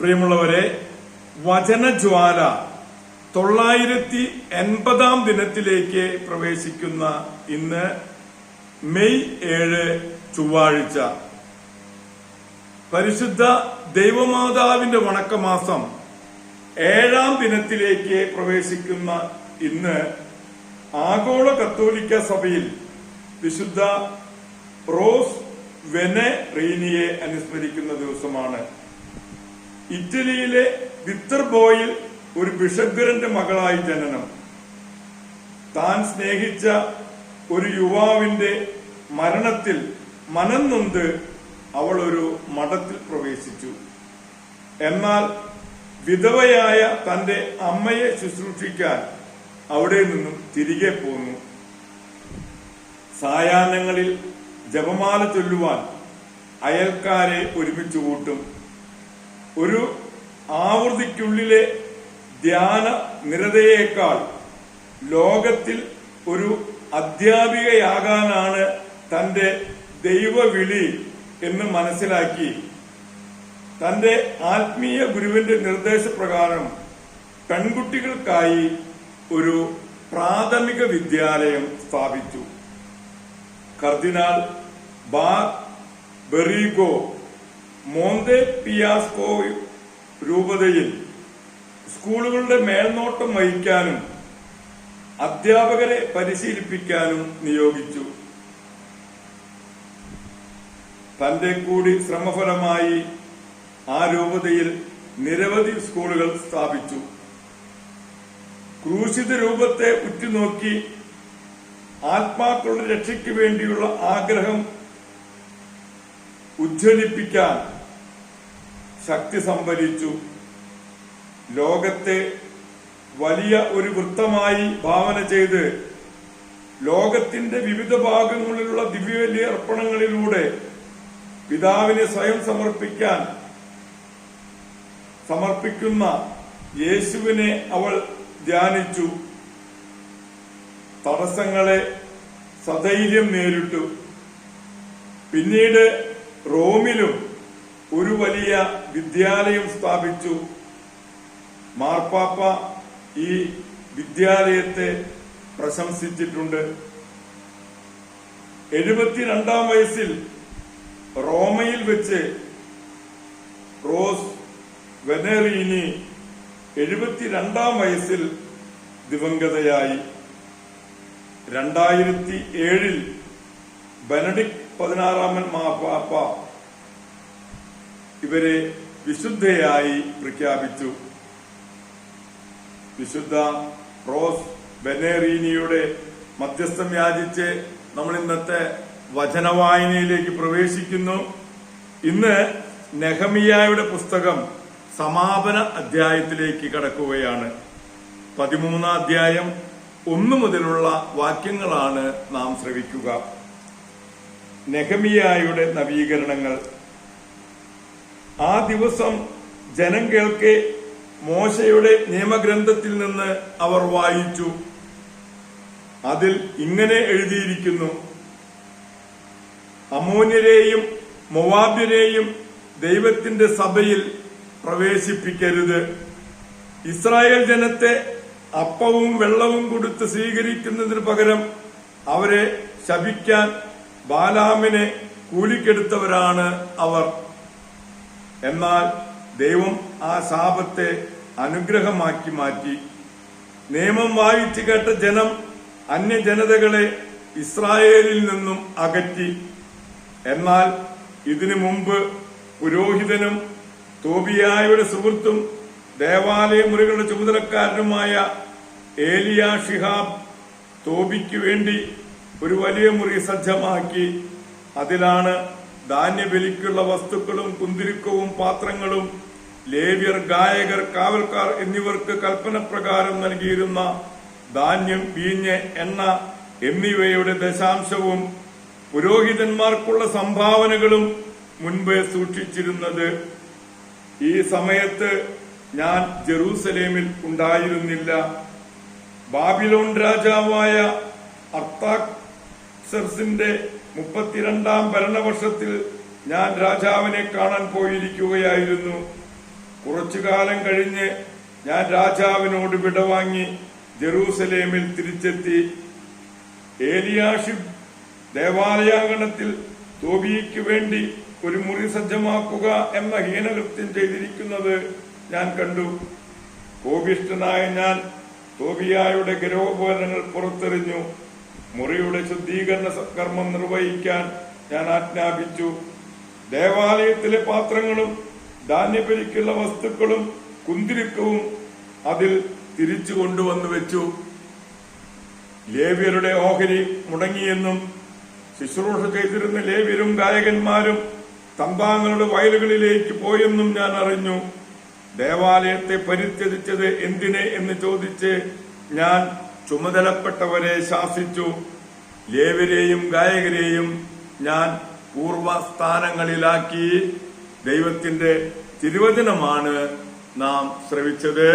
പ്രിയമുള്ളവരെ വചനജ്വാല തൊള്ളായിരത്തി എൺപതാം ദിനത്തിലേക്ക് പ്രവേശിക്കുന്ന ഇന്ന് മെയ് ഏഴ് ചൊവ്വാഴ്ച. പരിശുദ്ധ ദൈവമാതാവിന്റെ വണക്കമാസം ഏഴാം ദിനത്തിലേക്ക് പ്രവേശിക്കുന്ന ഇന്ന് ആഗോള കത്തോലിക്ക സഭയിൽ വിശുദ്ധ റോസ് വെനെ റീനിയെ അനുസ്മരിക്കുന്ന ദിവസമാണ്. ഇറ്റലിയിലെ വിത്തർബോയിൽ ഒരു ബിഷഗ്വരന്റെ മകളായി ജനനം. താൻ സ്നേഹിച്ച ഒരു യുവാവിന്റെ മരണത്തിൽ മനം നൊന്ത് അവൾ ഒരു മഠത്തിൽ പ്രവേശിച്ചു. എന്നാൽ വിധവയായ തന്റെ അമ്മയെ ശുശ്രൂഷിക്കാൻ അവിടെ നിന്നും തിരികെ പോന്നു. സായാഹ്നങ്ങളിൽ ജപമാല ചൊല്ലുവാൻ അയൽക്കാരെ ഒരുമിച്ച് കൂട്ടും. ഒരു ആവൃത്തിക്കുള്ളിലെ ധ്യാന നിരതയേക്കാൾ ലോകത്തിൽ ഒരു അധ്യാപികയാകാനാണ് തന്റെ ദൈവവിളി എന്ന് മനസ്സിലാക്കി. തന്റെ ആത്മീയ ഗുരുവിന്റെ നിർദ്ദേശപ്രകാരം പെൺകുട്ടികൾക്കായി ഒരു പ്രാഥമിക വിദ്യാലയം സ്ഥാപിച്ചു. കർദിനാൾ ബാർ ബെറീഗോ മോന്തെ പിയാസ്കോ രൂപതയിൽ സ്കൂളുകളുടെ മേൽനോട്ടം വഹിക്കാനും അധ്യാപകരെ പരിശീലിപ്പിക്കാനും നിയോഗിച്ചു. തന്റെ കൂടി ശ്രമഫലമായി ആ രൂപതയിൽ നിരവധി സ്കൂളുകൾ സ്ഥാപിച്ചു. ക്രൂശിത രൂപത്തെ ഉറ്റുനോക്കി ആത്മാക്കളുടെ രക്ഷയ്ക്ക് വേണ്ടിയുള്ള ആഗ്രഹം ഉജ്ജ്വലിപ്പിക്കാൻ ശക്തി സംഭരിച്ചു ലോകത്തെ വലിയ ഒരു വൃത്തമായി ഭാവന ചെയ്ത് ലോകത്തിന്റെ വിവിധ ഭാഗങ്ങളിലുള്ള ദിവ്യവല്യ അർപ്പണങ്ങളിലൂടെ പിതാവിനെ സ്വയം സമർപ്പിക്കാൻ സമർപ്പിക്കുന്ന യേശുവിനെ അവൾ ധ്യാനിച്ചു. തടസ്സങ്ങളെ സധൈര്യം നേരിട്ടു. പിന്നീട് റോമിലും ഒരു വലിയ വിദ്യാലയം സ്ഥാപിച്ചു. മാർപ്പാപ്പ ഈ വിദ്യാലയത്തെ പ്രശംസിച്ചിട്ടുണ്ട്. എഴുപത്തിരണ്ടാം വയസ്സിൽ റോമയിൽ വെച്ച് റോസ് വെനറീനി എഴുപത്തിരണ്ടാം വയസ്സിൽ ദിവംഗതയായി. രണ്ടായിരത്തി ഏഴിൽ ബെനഡിക് പതിനാറാമൻ മാപ്പാപ്പ ഇവരെ വിശുദ്ധയായി പ്രഖ്യാപിച്ചു. വിശുദ്ധ റോസ് ബെനേറീനിയുടെ മധ്യസ്ഥം യാചിച്ച് നമ്മൾ ഇന്നത്തെ വചനവായനയിലേക്ക് പ്രവേശിക്കുന്നു. ഇന്ന് നെഹമിയായുടെ പുസ്തകം സമാപന അധ്യായത്തിലേക്ക് കടക്കുകയാണ്. പതിമൂന്നാം അധ്യായം ഒന്നു മുതലുള്ള വാക്യങ്ങളാണ് നാം ശ്രവിക്കുക. നെഹമിയായുടെ നവീകരണങ്ങൾ ആ ദിവസം ജനം കേൾക്കെ മോശയുടെ നിയമഗ്രന്ഥത്തിൽ നിന്ന് അവർ വായിച്ചു. അതിൽ ഇങ്ങനെ എഴുതിയിരിക്കുന്നു. അമോന്യരെയും മൊവാബ്യരെയും ദൈവത്തിന്റെ സഭയിൽ പ്രവേശിപ്പിക്കരുത്. ഇസ്രായേൽ ജനത്തെ അപ്പവും വെള്ളവും കൊടുത്ത് സ്വീകരിക്കുന്നതിന് പകരം അവരെ ശപിക്കാൻ ബാലാമിനെ കൂലിക്കെടുത്തവരാണ് അവർ. എന്നാൽ ദൈവം ആ ശാപത്തെ അനുഗ്രഹമാക്കി മാറ്റി. നിയമം വായിച്ചു കേട്ട ജനം അന്യജനതകളെ ഇസ്രായേലിൽ നിന്നും അകറ്റി. എന്നാൽ ഇതിനു മുമ്പ് പുരോഹിതനും തോബിയായുടെ സുഹൃത്തും ദേവാലയ മുറികളുടെ ചുമതലക്കാരനുമായ ഏലിയ ഷിഹാബ് തോബിക്ക് വേണ്ടി ഒരു വലിയ മുറി സജ്ജമാക്കി. അതിലാണ് ധാന്യബലിക്കുള്ള വസ്തുക്കളും കുന്തിരിക്കവും പാത്രങ്ങളും ലേവ്യർ ഗായകർ കാവൽക്കാർ എന്നിവർക്ക് കൽപ്പനപ്രകാരം നൽകിയിരുന്ന ധാന്യം വീഞ്ഞ് എണ്ണ എന്നിവയുടെ ദശാംശവും പുരോഹിതന്മാർക്കുള്ള സംഭാവനകളും മുൻപ് സൂക്ഷിച്ചിരുന്നത് ഈ സമയത്ത് ഞാൻ ജെറൂസലേമിൽ ഉണ്ടായിരുന്നില്ല. ബാബിലോൺ രാജാവായ അർത്താക്സർസിന്റെ മുപ്പത്തിരണ്ടാം ഭരണവർഷത്തിൽ ഞാൻ രാജാവിനെ കാണാൻ പോയിരിക്കുകയായിരുന്നു. കുറച്ചു കാലം കഴിഞ്ഞ് ഞാൻ രാജാവിനോട് വിടവാങ്ങി ജെറൂസലേമിൽ തിരിച്ചെത്തി. ഏലിയാഷിബ് ദേവാലയാങ്കണത്തിൽ തോബിയയ്ക്ക് വേണ്ടി ഒരു മുറി സജ്ജമാക്കുക എന്ന ഹീനകൃത്യം ചെയ്തിരിക്കുന്നത് ഞാൻ കണ്ടു. കോപിഷ്ടനായ ഞാൻ തോബിയായുടെ ഗരോപകരണങ്ങൾ പുറത്തെറിഞ്ഞു. മുറിയുടെ ശുദ്ധീകരണ കർമ്മം നിർവഹിക്കാൻ ഞാൻ ആജ്ഞാപിച്ചു. ദേവാലയത്തിലെ പാത്രങ്ങളും ധാന്യപരിക്കുള്ള വസ്തുക്കളും കുന്തിരിക്കവും അതിൽ തിരിച്ചു കൊണ്ടുവന്നു വെച്ചു. ലേവ്യരുടെ ഓഹരി മുടങ്ങിയെന്നും ശുശ്രൂഷ ചെയ്തിരുന്ന ലേവ്യരും ഗായകന്മാരും തമ്പാങ്ങളുടെ വയലുകളിലേക്ക് പോയെന്നും ഞാൻ അറിഞ്ഞു. ദേവാലയത്തെ പരിത്യജിച്ചത് എന്തിനെ എന്ന് ചോദിച്ച് ഞാൻ ചുമതലപ്പെട്ടവരെ ശാസിച്ചു. ലേവരെയും ഗായകരെയും ഞാൻ പൂർവസ്ഥാനങ്ങളിലാക്കി ദൈവത്തിന്റെ തിരുവചനമാണ് നാം ശ്രവിച്ചത്.